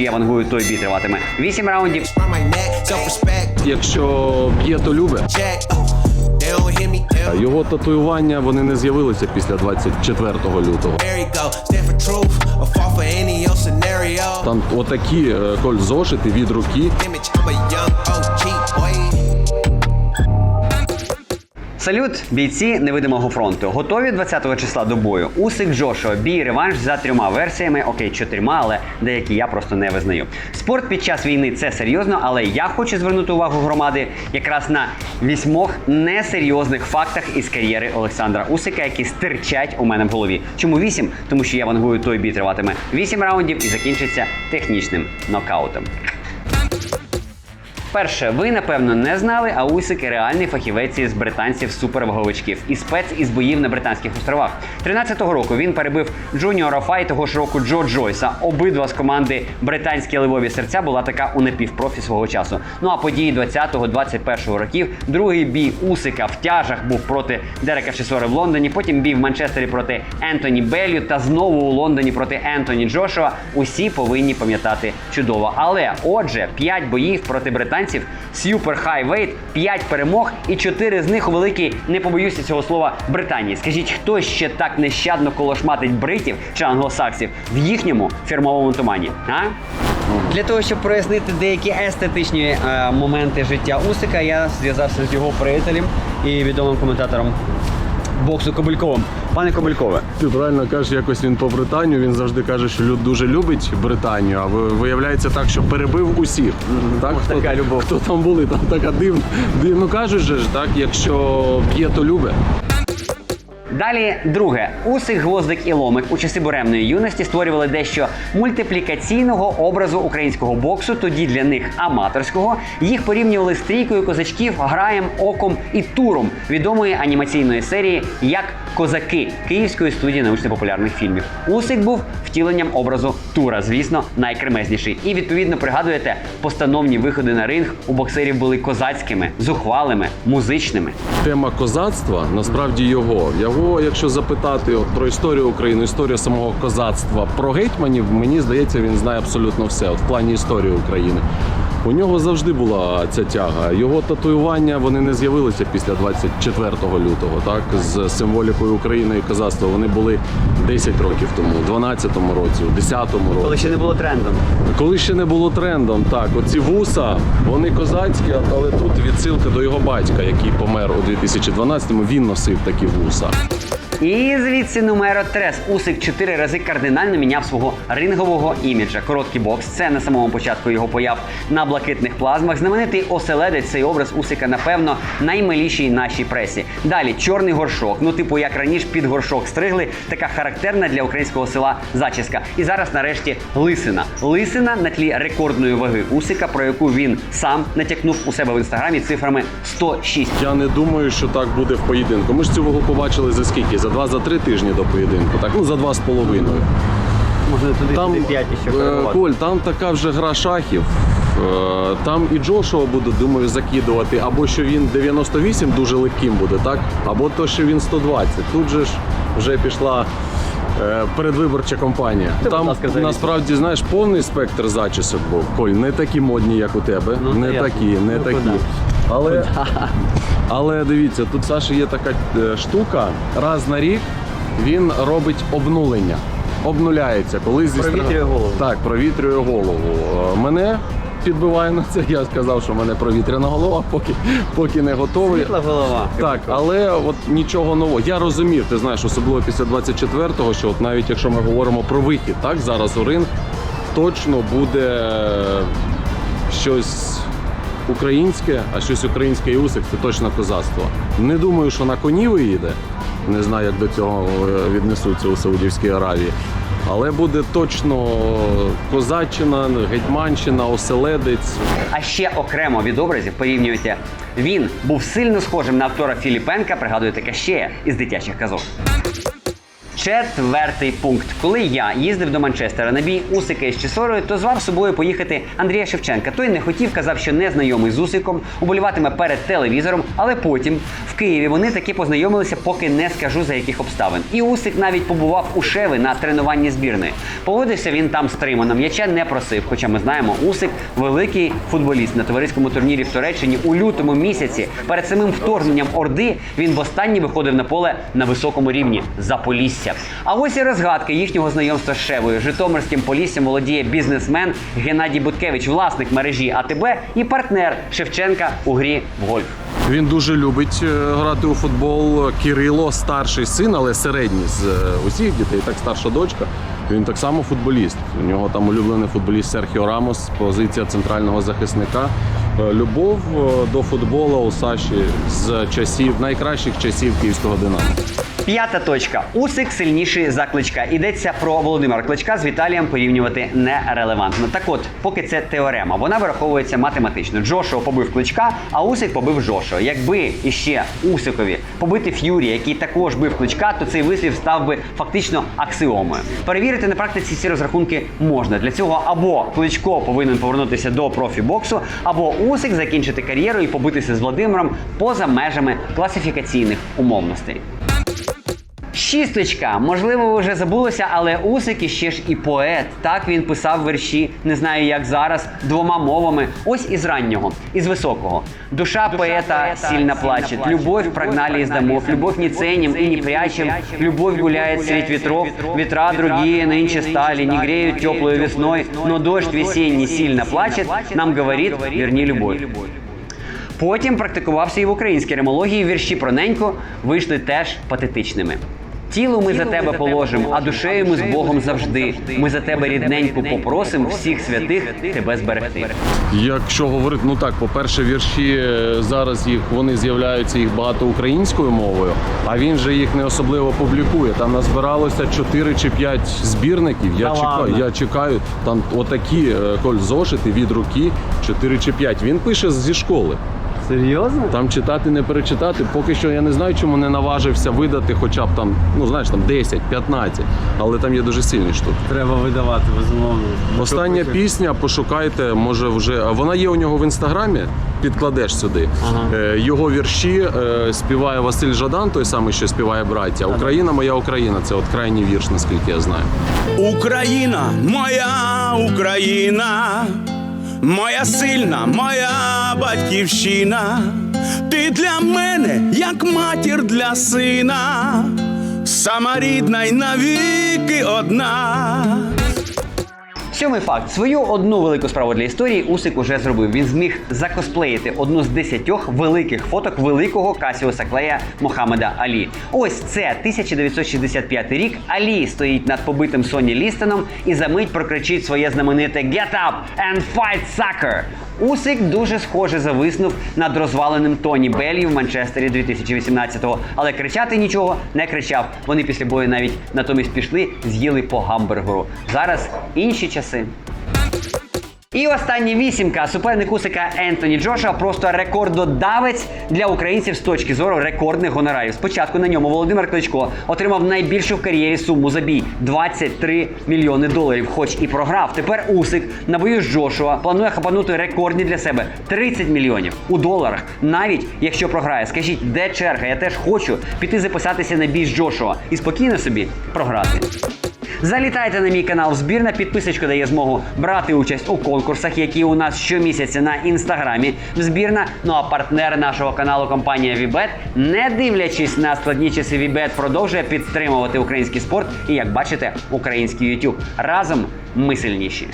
Я вангую, той бій триватиме. 8 раундів. Якщо б'є, то любе. Його татуювання вони не з'явилися після 24 лютого. Там отакі е, коль зошити від руки. Салют, бійці невидимого фронту. Готові 20-го числа до бою. Усик Джошуа, бій реванш за трьома версіями, окей, чотирма, але деякі я просто не визнаю. Спорт під час війни це серйозно, але я хочу звернути увагу громади якраз на вісьмох несерйозних фактах із кар'єри Олександра Усика, які стирчать у мене в голові. Чому вісім? Тому що я вангую той бій триватиме вісім раундів і закінчиться технічним нокаутом. Перше, ви напевно не знали, а Усик реальний фахівець із британців суперваговичків і спец із боїв на британських островах. 13-го року він перебив Джуніора Фай того ж року Джо Джойса. Обидва з команди британські ливові серця була така у напівпрофі свого часу. Ну а події 20-го-21-го років. Другий бій Усика в тяжах був проти Дерека Шесори в Лондоні. Потім бій в Манчестері проти Ентоні Беллю та знову у Лондоні проти Ентоні Джошуа. Усі повинні пам'ятати чудово. Але отже, 5 боїв проти британців, Super High 5 перемог і 4 з них у великій, не побоюся цього слова, Британії. Скажіть, хто ще так нещадно колошматить бритів чи англосаксів в їхньому фірмовому тумані? А? Для того, щоб прояснити деякі естетичні е, моменти життя Усика, я зв'язався з його приятелем і відомим коментатором боксу Кобильковим. Пане Кобилькове, Ти правильно кажеш, якось він по Британію. Він завжди каже, що люд дуже любить Британію, а виявляється так, що перебив усіх. Так, ось хто, така любов. хто там були, там така дивна. Дивно кажуть же так, якщо б'є, то любе. Далі друге. Усик, гвоздик і ломик у часи буремної юності створювали дещо мультиплікаційного образу українського боксу, тоді для них аматорського. Їх порівнювали з трійкою козачків, граєм, оком і туром відомої анімаційної серії як Козаки Київської студії научно-популярних фільмів. Усик був втіленням образу Тура, звісно, найкремезніший. І відповідно пригадуєте, постановні виходи на ринг у боксерів були козацькими, зухвалими, музичними. Тема козацтва насправді його. Його, якщо запитати от, про історію України, історію самого козацтва, про гетьманів, мені здається, він знає абсолютно все от, в плані історії України. У нього завжди була ця тяга. Його татуювання вони не з'явилися після 24 лютого, так з символікою України і козацтва. Вони були 10 років тому, у 12-му році, у 10-му році. Коли ще не було трендом. Коли ще не було трендом, так, оці вуса, вони козацькі, але тут відсилка до його батька, який помер у 2012-му, він носив такі вуса. І звідси numero трес. Усик чотири рази кардинально міняв свого рингового іміджа. Короткий бокс. Це на самому початку його появ на блакитних плазмах. Знаменитий оселедець цей образ Усика, напевно, наймиліший нашій пресі. Далі чорний горшок. Ну, типу, як раніше під горшок стригли, така характерна для українського села зачіска. І зараз, нарешті, лисина. Лисина на тлі рекордної ваги Усика, про яку він сам натякнув у себе в інстаграмі цифрами 106. Я не думаю, що так буде в поєдинку. Ми ж цю вагу побачили за скільки? За два-за три тижні до поєдинку. Так, ну за два з половиною. Можна туди Там, туди п'ять ще е, коригувати. Коль, там така вже гра шахів. Е, Там і Джошуа буде, думаю, закидувати, або що він 98 дуже легким буде, так? Або то, що він 120. Тут же ж вже пішла е, передвиборча кампанія. Це, Там ласка, насправді знаєш повний спектр зачісок був. Коль, не такі модні, як у тебе. Ну, не такі, не Ну, такі. куди? Але, але дивіться, тут Саша є така е, штука. Раз на рік він робить обнулення. Обнуляється, коли зі Провітрює голову. Так, провітрює голову. Е, Мене підбиває на це. Я сказав, що в мене провітряна голова, поки, поки не готовий. Світла голова. Так, але от нічого нового. Я розумів, ти знаєш, особливо після 24-го, що от навіть якщо ми говоримо про вихід, так зараз у ринг точно буде щось українське, а щось українське і усик це точно козацтво. Не думаю, що на коні виїде. Не знаю, як до цього е, віднесуться у Саудівській Аравії. Але буде точно козаччина, гетьманщина, оселедець. А ще окремо від образів порівнюєте. Він був сильно схожим на актора Філіпенка, пригадуєте Кащея із дитячих казок. Четвертий пункт. Коли я їздив до Манчестера на бій Усика із Чесорою, то звав з собою поїхати Андрія Шевченка. Той не хотів, казав, що не знайомий з Усиком, уболіватиме перед телевізором, але потім в Києві вони таки познайомилися, поки не скажу за яких обставин. І Усик навіть побував у Шеви на тренуванні збірної. Поводився він там стримано, м'яча не просив. Хоча ми знаємо, Усик великий футболіст на товариському турнірі в Туреччині у лютому місяці. Перед самим вторгненням Орди він востаннє виходив на поле на високому рівні за Полісся. А ось і розгадка їхнього знайомства з Шевою. Житомирським поліссям володіє бізнесмен Геннадій Буткевич, власник мережі АТБ і партнер Шевченка у грі в гольф. Він дуже любить е, грати у футбол. Кирило, старший син, але середній з е, усіх дітей, так старша дочка. Він так само футболіст. У нього там улюблений футболіст Серхіо Рамос, позиція центрального захисника. Е, Любов е, до футболу у Саші з часів найкращих часів київського динамо. П'ята точка. Усик сильніший за кличка. Йдеться про Володимира Кличка з Віталієм порівнювати нерелевантно. Так от, поки це теорема, вона вираховується математично. Джошуа побив кличка, а Усик побив Джошуа. Якби іще Усикові побити Ф'юрі, який також бив кличка, то цей вислів став би фактично аксіомою. Перевірити на практиці ці розрахунки можна. Для цього або кличко повинен повернутися до профі-боксу, або Усик закінчити кар'єру і побитися з Володимиром поза межами класифікаційних умовностей. Шісточка. Можливо, ви вже забулося, але Усик іще ж і поет. Так він писав вірші, не знаю як зараз, двома мовами. Ось із раннього, із високого. Душа, поэта сильно плачет. Любовь прогнали из домов. Любовь не ценим и не прячем. Любовь гуляет средь ветров. Ветра другие нынче стали, не греют теплую весной. Но дождь весенний сильно плачет. Нам говорит, верни любовь. Потім практикувався і в українській ремології. Вірші про неньку вийшли теж патетичними. Тіло ми за тебе положимо, а душею ми з Богом завжди. Ми за тебе рідненьку попросим всіх святих тебе зберегти. Якщо говорити, ну так, по-перше, вірші е, зараз їх вони з'являються їх багато українською мовою, а він же їх не особливо публікує. Там назбиралося 4 чи 5 збірників. Я чекаю, ладно? я чекаю. Там отакі е, коль зошити від руки 4 чи 5. Він пише зі школи. Серйозно? Там читати, не перечитати. Поки що я не знаю, чому не наважився видати, хоча б там, ну знаєш, там 10, 15, але там є дуже сильні штуки. Треба видавати, безумовно. Остання пісня, пошукайте, може вже вона є у нього в інстаграмі. Підкладеш сюди. Е, Його вірші е, співає Василь Жадан, той самий, що співає браття. Україна, моя Україна. Це от крайній вірш, наскільки я знаю. Україна, моя Україна, моя сильна, моя батьківщина, ти для мене, як матір для сина, сама рідна й навіки одна. Сьомий факт: свою одну велику справу для історії Усик уже зробив. Він зміг закосплеїти одну з десятьох великих фоток великого Касіуса Клея Мохаммеда Алі. Ось це 1965 рік. Алі стоїть над побитим Соні Лістоном і за мить прокричить своє знамените «Get up and fight sucker!». Усик дуже схоже зависнув над розваленим Тоні Беллі в Манчестері 2018-го, але кричати нічого не кричав. Вони після бою навіть натомість пішли, з'їли по гамбургеру. Зараз інші часи. І остання вісімка. Суперник Усика Ентоні Джоша просто рекордодавець для українців з точки зору рекордних гонорарів. Спочатку на ньому Володимир Кличко отримав найбільшу в кар'єрі суму за бій 23 мільйони доларів, хоч і програв. Тепер Усик на бою з Джошуа планує хапанути рекордні для себе 30 мільйонів у доларах. Навіть якщо програє, скажіть, де черга? Я теж хочу піти записатися на бій з Джошуа і спокійно собі програти. Залітайте на мій канал Збірна. Підписочка дає змогу брати участь у конкурсах, які у нас щомісяця на інстаграмі. Збірна. Ну а партнер нашого каналу компанія Вібет, не дивлячись на складні часи Вібет, продовжує підтримувати український спорт і, як бачите, український YouTube. Разом ми сильніші.